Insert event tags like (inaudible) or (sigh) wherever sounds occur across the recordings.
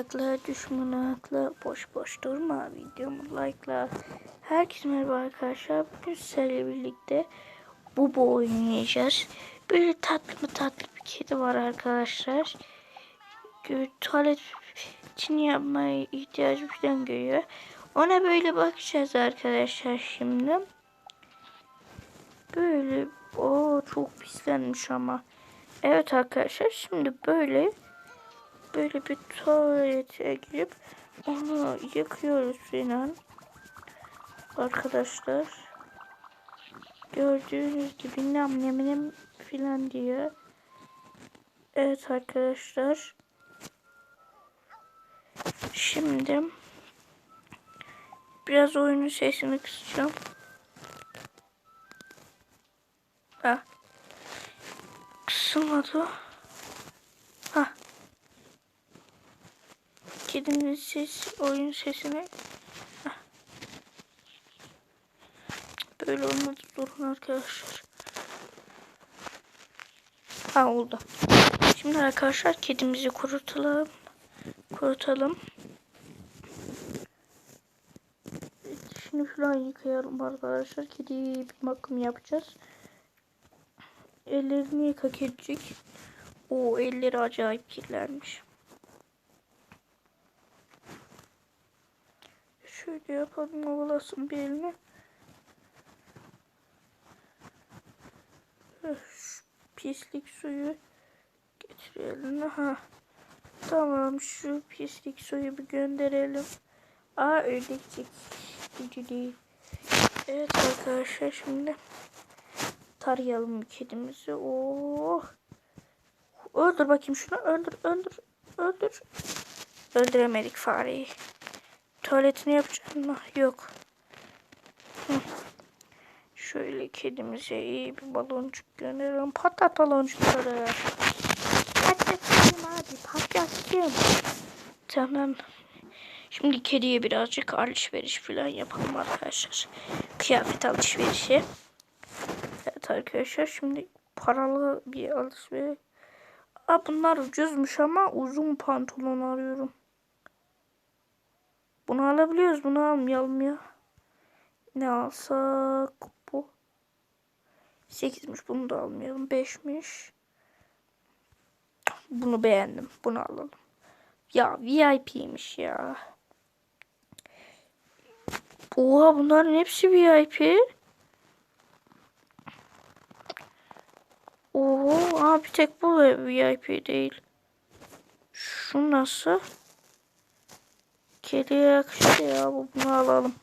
Akla düşman akla boş boş durma videomu like'la. Herkese merhaba arkadaşlar. Bugün sizlerle birlikte bu bu oynayacağız. Böyle tatlı mı tatlı bir kedi var arkadaşlar. Tuvalet için yapmaya ihtiyacı falan görüyor. Ona böyle bakacağız arkadaşlar şimdi. Böyle o çok pislenmiş ama. Evet arkadaşlar şimdi böyle böyle bir tuvalete girip onu yakıyoruz inan. Arkadaşlar. Gördüğünüz gibi nam nem nem filan diyor. Evet arkadaşlar. Şimdi biraz oyunun sesini kısacağım. Ha. Kısılmadı. Kedinin ses, oyun sesini böyle olmadı durun arkadaşlar. Ha oldu. Şimdi arkadaşlar kedimizi kurutalım. Kurutalım. Şimdi falan yıkayalım arkadaşlar. Kediye bir bakım yapacağız. Ellerini yıka kedicik. O elleri acayip kirlenmiş. Şöyle yapalım ovalasın bir elini. Şu pislik suyu getir eline. Ha. Tamam şu pislik suyu bir gönderelim. Aa ölecek. Evet arkadaşlar şimdi tarayalım kedimizi. Oh. Öldür bakayım şunu. Öldür, öldür, öldür. Öldüremedik fareyi. Tuvaletini yapacaksın mı? Yok. Şöyle kedimize iyi bir baloncuk gönderelim. Patlat baloncukları. Patlatayım hadi patlatayım. Tamam. Şimdi kediye birazcık alışveriş falan yapalım arkadaşlar. Kıyafet alışverişi. Evet arkadaşlar şimdi paralı bir alışveriş. Aa, bunlar ucuzmuş ama uzun pantolon arıyorum. Bunu alabiliyoruz. Bunu almayalım ya. Ne alsak bu. 8'miş. Bunu da almayalım. 5'miş. Bunu beğendim. Bunu alalım. Ya VIP'ymiş ya. Oha bunların hepsi VIP. Oo, aa, bir tek bu VIP değil. Şu nasıl? Kediye yakıştı ya. bu- Bunu alalım.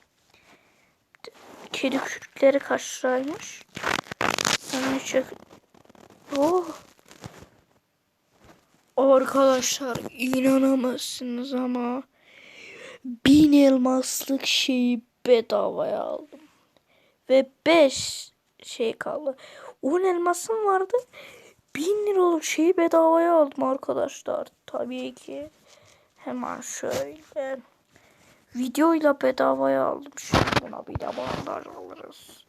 Kedi kürkleri kaç liraymış? Onu çek. Oh. Arkadaşlar inanamazsınız ama bin elmaslık şeyi bedavaya aldım. Ve beş şey kaldı. 10 elmasım vardı. Bin liralık şeyi bedavaya aldım arkadaşlar. Tabii ki. Hemen şöyle. Videoyla bedavaya aldım. Şimdi buna bir de bandaj alırız.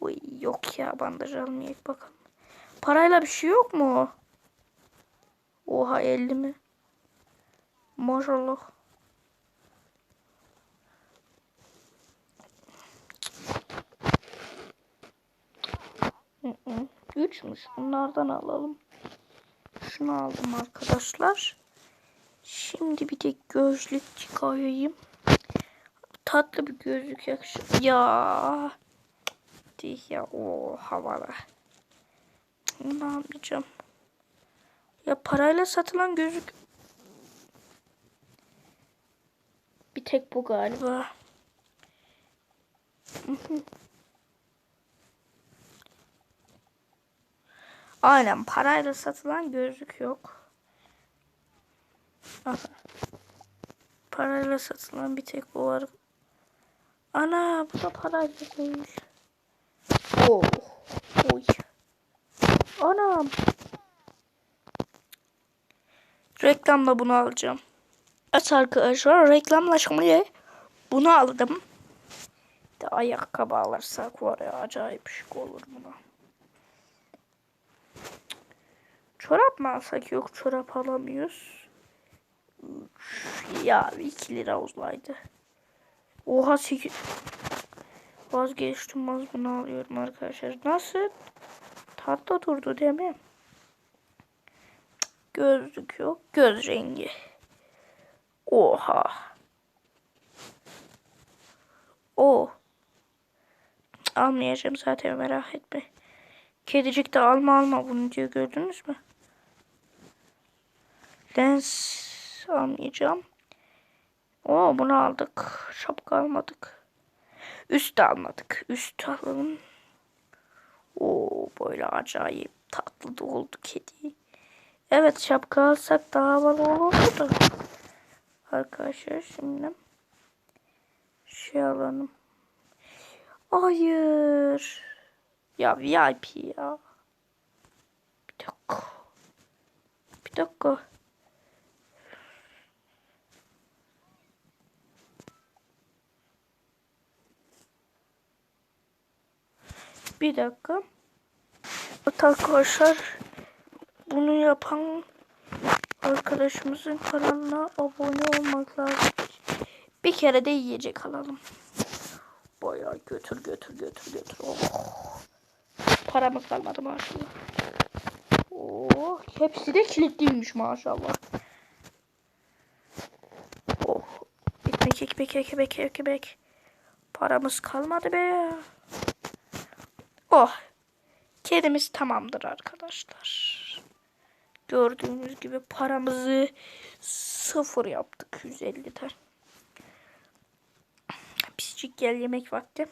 Uy, yok ya bandaj almayacak bakalım. Parayla bir şey yok mu? Oha 50 mi? Maşallah. Üçmüş. Bunlardan alalım. Şunu aldım arkadaşlar. Şimdi bir de gözlük çıkarayım. Tatlı bir gözlük yakışır. Ya. Değil ya. O havada. Bunu almayacağım. Ya parayla satılan gözlük. Bir tek bu galiba. (laughs) Aynen parayla satılan gözlük yok. (laughs) Parayla satılan bir tek bu var. Ana bu da parayla değil. Oh. Oy. Anam. Reklamla bunu alacağım. Evet arkadaşlar reklamlaşmayı bunu aldım. De ayakkabı alırsak var ya acayip şık olur buna. Çorap mı alsak? Yok çorap alamıyoruz. 3 Ya 2 lira uzaydı. Oha 8. Vazgeçtim az bunu alıyorum arkadaşlar. Nasıl? Tatlı durdu değil mi? Gözlük yok. Göz rengi. Oha. O. Almayacağım zaten merak etme. Kedicik de alma alma bunu diyor gördünüz mü? Lens almayacağım. Oo bunu aldık. Şapka almadık. Üst almadık. Üst alalım. Oo böyle acayip tatlı da oldu kedi. Evet şapka alsak daha havalı olurdu da. Arkadaşlar şimdi şey alalım. Hayır. Ya VIP ya. Bir dakika. Bir dakika. Bir dakika. Evet arkadaşlar bunu yapan arkadaşımızın kanalına abone olmak lazım. Bir kere de yiyecek alalım. Bayağı götür götür götür götür. Oh. Paramız kalmadı maşallah. Oh, hepsi de kilitliymiş maşallah. Oh. Ekmek ekmek ekmek ekmek. Paramız kalmadı be. Oh. Kedimiz tamamdır arkadaşlar. Gördüğünüz gibi paramızı sıfır yaptık 150'den. Piscik gel yemek vakti.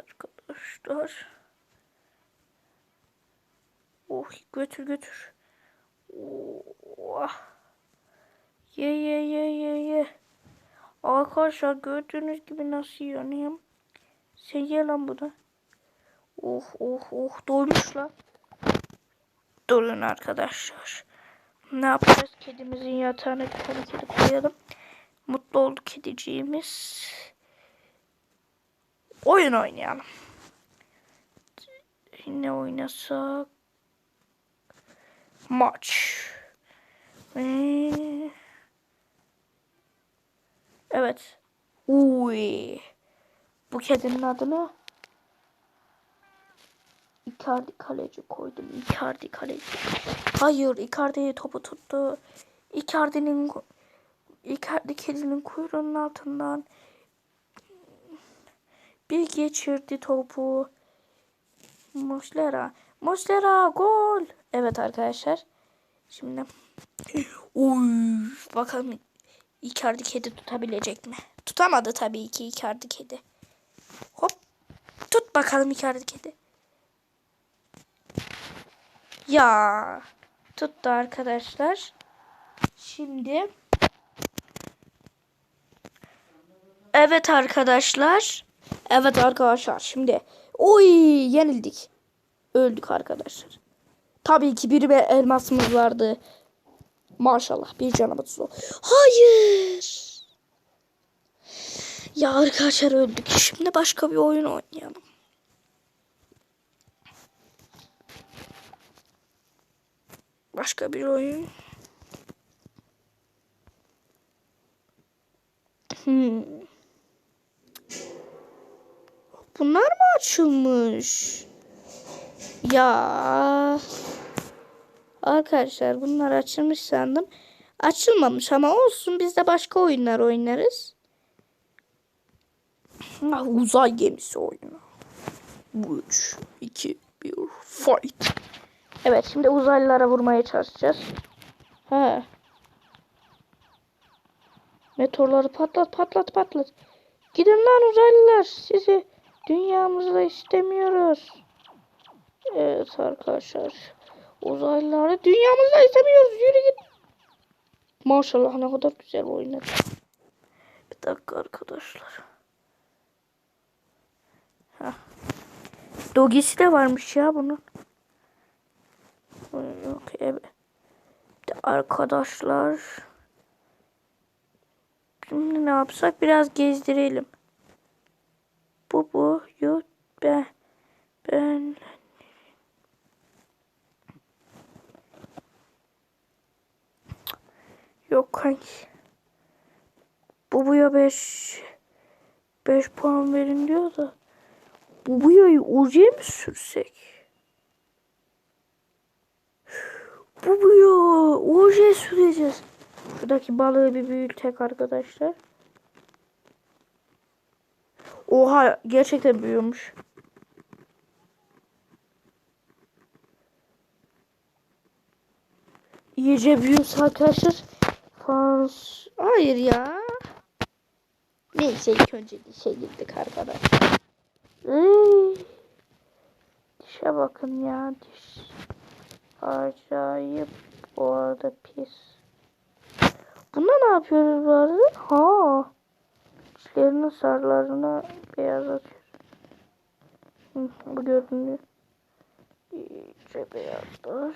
Arkadaşlar. Oh götür götür. Oh. Ye ye ye ye ye. Arkadaşlar gördüğünüz gibi nasıl yanıyorum. Sen ye lan bunu. Oh oh oh doymuş. Durun arkadaşlar. Ne yapacağız? Kedimizin yatağına bir tane kedi koyalım. Mutlu oldu kediciğimiz. Oyun oynayalım. Ne oynasak? Maç. Ee, evet. Uy. Bu kedinin adını Icardi kaleci koydum. Icardi kaleci. Hayır Icardi topu tuttu. Icardi'nin Icardi kedinin kuyruğunun altından bir geçirdi topu. Muslera. Muslera gol. Evet arkadaşlar. Şimdi Uy, bakalım Icardi kedi tutabilecek mi? Tutamadı tabii ki Icardi kedi. Hop. Tut bakalım Icardi kedi. Ya tuttu arkadaşlar. Şimdi Evet arkadaşlar. Evet arkadaşlar şimdi oy yenildik. Öldük arkadaşlar. Tabii ki bir elmasımız vardı. Maşallah bir canımız var. Hayır. Ya arkadaşlar öldük. Şimdi başka bir oyun oynayalım. Başka bir oyun. Hmm. Bunlar mı açılmış? Ya. Arkadaşlar bunlar açılmış sandım. Açılmamış ama olsun biz de başka oyunlar oynarız. Ah, uzay gemisi oyunu. 3, 2, 1, fight. Evet şimdi uzaylılara vurmaya çalışacağız. He. Meteorları patlat patlat patlat. Gidin lan uzaylılar sizi dünyamızda istemiyoruz. Evet arkadaşlar. Uzaylıları dünyamızda istemiyoruz. Yürü git. Maşallah ne kadar güzel oynadı. Bir dakika arkadaşlar. Heh. Dogisi de varmış ya bunun. Yok evet. Arkadaşlar. Şimdi ne yapsak biraz gezdirelim. Bu bu yok ben ben Yok kanki. Bu buya 5 5 puan verin diyor da. Bu buyayı ucuya mi sürsek? Bu buya ucuya süreceğiz. Şuradaki balığı bir büyütek arkadaşlar. Oha gerçekten büyüyormuş. İyice büyüyorsa arkadaşlar. Fans. Hayır ya. Neyse ilk önce dişe girdik arkadaşlar. Iy. Dişe bakın ya diş. Acayip bu arada pis. Bunda ne yapıyoruz bu arada? Ha. Dişlerinin sarılarına beyaz atıyoruz. Bu görünüyor. İyice beyazlar.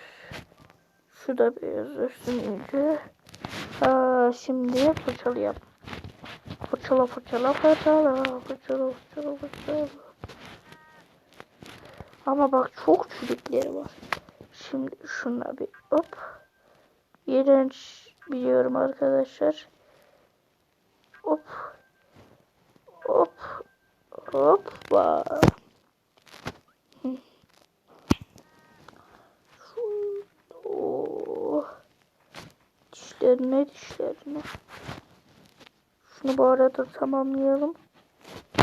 Şu da beyazlaşsın iyice. Aa, şimdi fırçalı yap. Fırçala fırçala fırçala fırçala fırçala fırçala. Ama bak çok çürükleri var. Şimdi şuna bir hop. İğrenç biliyorum arkadaşlar. Hop. Hop. Hoppa. Hı. Şu- Oh. Dişlerine dişlerine. Şunu bu arada tamamlayalım.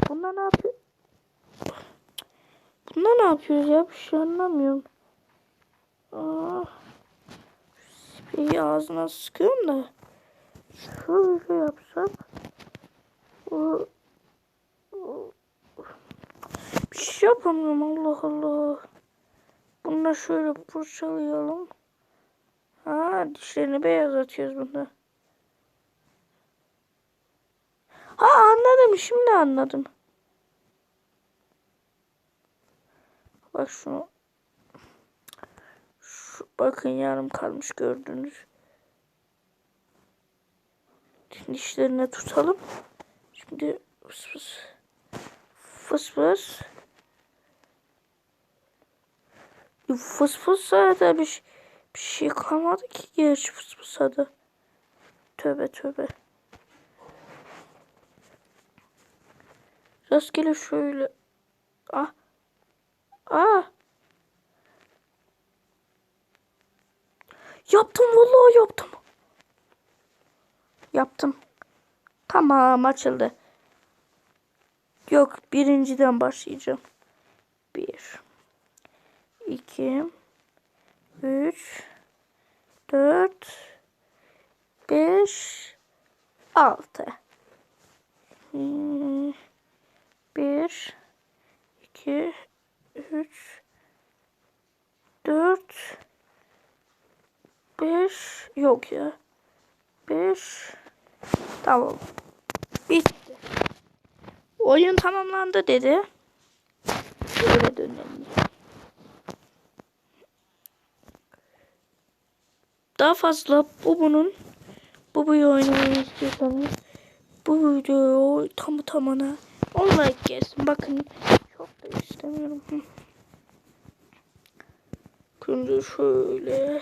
Bunda ne yapıyor? Bunda ne yapıyoruz ya? Bir şey anlamıyorum. Spreyi ağzına sıkıyorum da. Şöyle yapsam. O, o- bir şey yapamıyorum Allah Allah. Bunu da şöyle fırçalayalım. Ha dişlerini beyaz atıyoruz bunda. Ha anladım şimdi anladım. Bak şunu. Şu, bakın yarım kalmış gördünüz. Dişlerine tutalım. Şimdi fıs fıs. Fıs fıs. Fıs fıs da bir, şey- bir şey kalmadı ki gerçi fıs fıs da. Tövbe tövbe. Rastgele şöyle. Ah. Ah. Yaptım vallahi yaptım. Yaptım. Tamam açıldı. Yok birinciden başlayacağım. Bir. iki, Üç. Dört. Beş. Altı. Hmm. Bir, iki, üç, dört, beş, yok ya. Beş, tamam. Bitti. Oyun tamamlandı dedi. Şöyle dönelim. Daha fazla bu bunun bu bu oynamayı istiyorsanız bu videoyu tam tamına 10 like gelsin. Bakın çok da istemiyorum. Şimdi şöyle.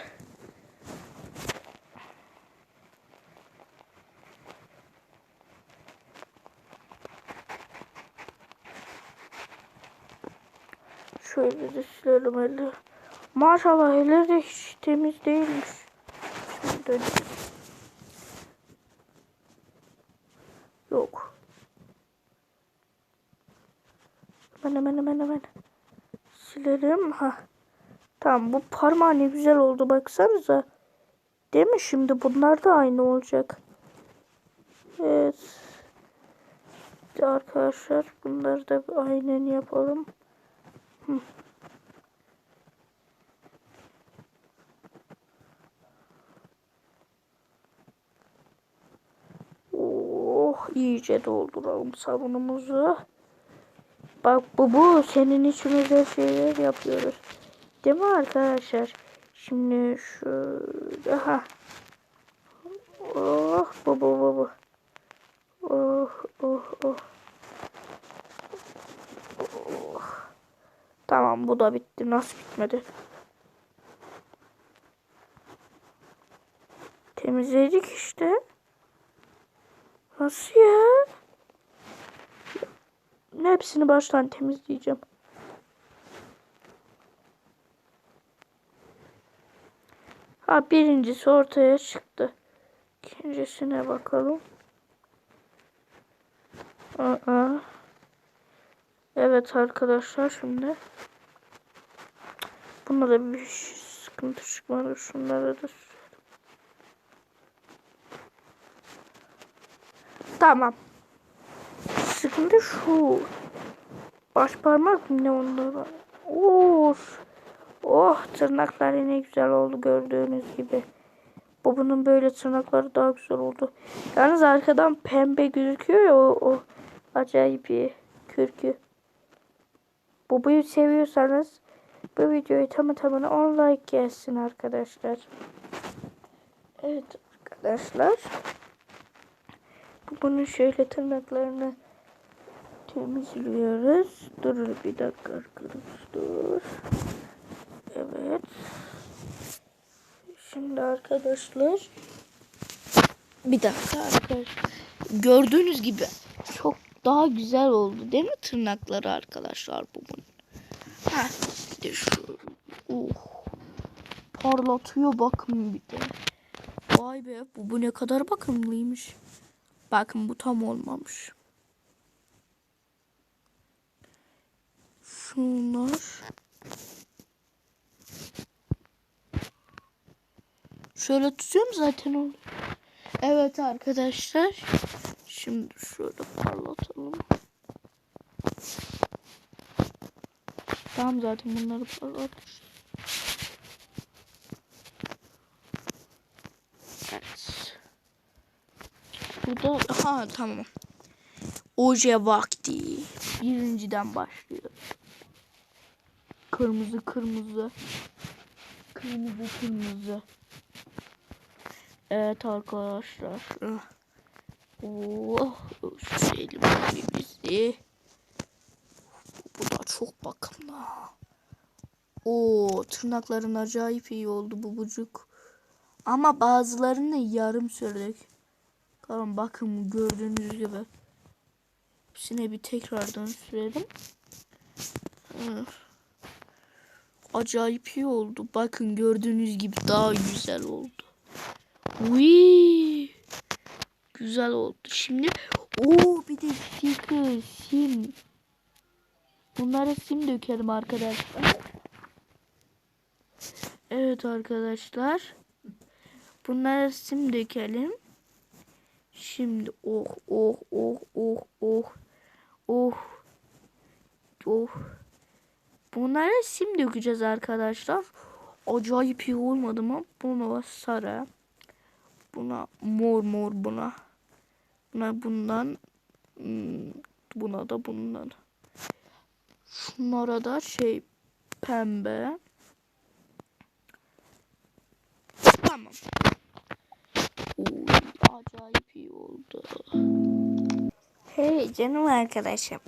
Şöyle de silelim eli. Maşallah eller de hiç temiz değilmiş. Dönelim. Yok. Hemen hemen hemen hemen. Silerim. Ha. Tamam bu parmağı ne güzel oldu baksanıza. Değil mi şimdi bunlar da aynı olacak. Evet. Arkadaşlar bunları da aynen yapalım. Hı. Oh iyice dolduralım sabunumuzu. Bak bu bu senin için özel şeyler yapıyoruz. Değil mi arkadaşlar? Şimdi şöyle ha. Oh bu bu bu bu. Oh oh oh. Oh. Tamam bu da bitti. Nasıl bitmedi? Temizledik işte. Nasıl ya? Hepsini baştan temizleyeceğim. Ha birincisi ortaya çıktı. İkincisine bakalım. Aa. Evet arkadaşlar şimdi. Bunda da bir sıkıntı çıkmadı. Şunlara da Tamam. Sıkıntı şu. Baş parmak mı ne onda? Of. Oh tırnakları ne güzel oldu gördüğünüz gibi. Bu bunun böyle tırnakları daha güzel oldu. Yalnız arkadan pembe gözüküyor ya o, o acayip bir kürkü. Bubuyu seviyorsanız bu videoyu tamı tamına 10 like gelsin arkadaşlar. Evet arkadaşlar. Bunun şöyle tırnaklarını temizliyoruz. Dur bir dakika arkadaşlar. Evet. Şimdi arkadaşlar bir dakika arkadaşlar. Gördüğünüz gibi çok daha güzel oldu değil mi tırnakları arkadaşlar bu bunun. Ha, bir de şu. Uh, parlatıyor bakın bir de. Vay be bu, bu ne kadar bakımlıymış. Bakın bu tam olmamış. Şunlar. Şöyle tutuyorum zaten onu. Evet arkadaşlar. Şimdi şöyle parlatalım. Tamam zaten bunları parlatmış. Evet. Bu da ha tamam. Oje vakti. Birinciden başlıyor. Kırmızı kırmızı. Kırmızı kırmızı. Evet arkadaşlar. Oh, şu elimizi. Bu da çok bakımlı. O tırnakların acayip iyi oldu bu bucuk. Ama bazılarını yarım sürdük. Tamam bakın gördüğünüz gibi. Hepsine bir tekrardan sürelim. Evet. Acayip iyi oldu. Bakın gördüğünüz gibi daha güzel oldu. Uy. Güzel oldu. Şimdi o bir de sticker, sim. Bunlara sim dökelim arkadaşlar. Evet arkadaşlar. Bunlara sim dökelim. Şimdi oh oh oh oh oh oh oh. Bunlara sim dökeceğiz arkadaşlar. Acayip iyi olmadı mı? Buna sarı. Buna mor mor buna. Buna bundan. hmm, Buna da bundan. Şunlara da şey pembe. Tamam. Acayip iyi oldu. Hey canım arkadaşım.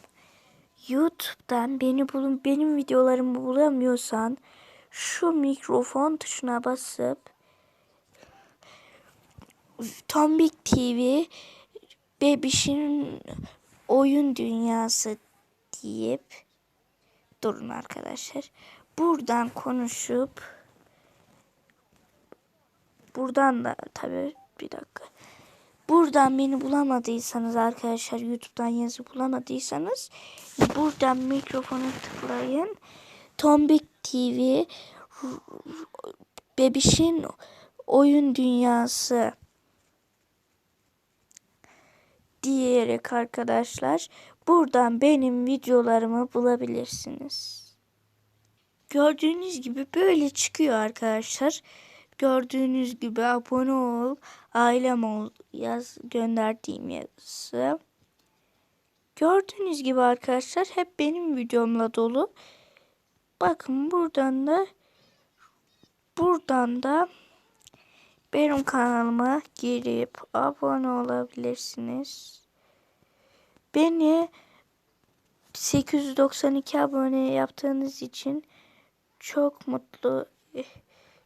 YouTube'dan beni bulun benim videolarımı bulamıyorsan şu mikrofon tuşuna basıp Tombik TV Bebiş'in oyun dünyası deyip durun arkadaşlar. Buradan konuşup buradan da tabii bir dakika. Buradan beni bulamadıysanız arkadaşlar YouTube'dan yazı bulamadıysanız buradan mikrofonu tıklayın. Tombik TV Bebiş'in oyun dünyası diyerek arkadaşlar buradan benim videolarımı bulabilirsiniz. Gördüğünüz gibi böyle çıkıyor arkadaşlar. Gördüğünüz gibi abone ol, ailem ol yaz gönderdiğim yazısı. Gördüğünüz gibi arkadaşlar hep benim videomla dolu. Bakın buradan da buradan da benim kanalıma girip abone olabilirsiniz. Beni 892 abone yaptığınız için çok mutlu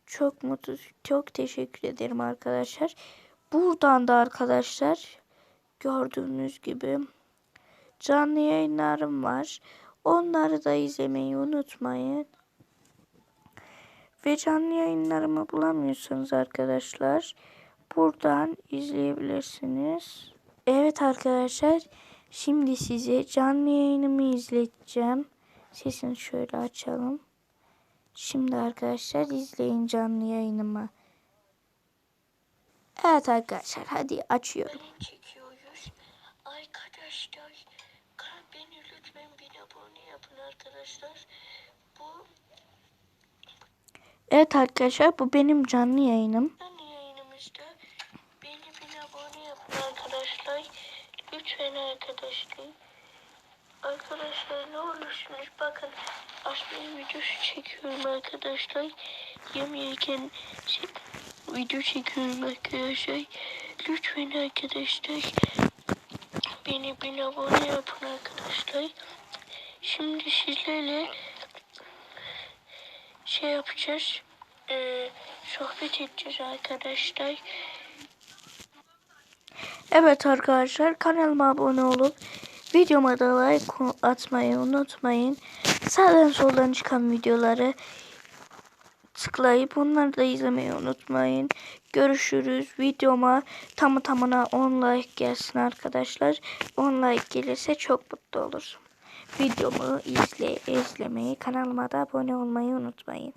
Çok mutlu, çok teşekkür ederim arkadaşlar. Buradan da arkadaşlar gördüğünüz gibi canlı yayınlarım var. Onları da izlemeyi unutmayın. Ve canlı yayınlarımı bulamıyorsanız arkadaşlar buradan izleyebilirsiniz. Evet arkadaşlar şimdi size canlı yayınımı izleteceğim. Sesini şöyle açalım. Şimdi arkadaşlar izleyin canlı yayınımı. Evet arkadaşlar hadi açıyorum. çekiyoruz. Arkadaşlar beni lütfen bir abone yapın arkadaşlar. Bu Evet arkadaşlar bu benim canlı yayınım. canlı yayınımızda beni bir abone yapın arkadaşlar. Lütfen arkadaşlar. Arkadaşlar ne olursunuz bakın aslında videosu çekiyorum arkadaşlar. Yemeğken şey, video çekiyorum arkadaşlar. Lütfen arkadaşlar beni bir abone yapın arkadaşlar. Şimdi sizlerle şey yapacağız. Ee, sohbet edeceğiz arkadaşlar. Evet arkadaşlar kanalıma abone olup videoma da like atmayı unutmayın. Sağdan soldan çıkan videoları tıklayıp onları da izlemeyi unutmayın. Görüşürüz. Videoma tamı tamına 10 like gelsin arkadaşlar. 10 like gelirse çok mutlu olurum. Videomu izle, izlemeyi, kanalıma da abone olmayı unutmayın.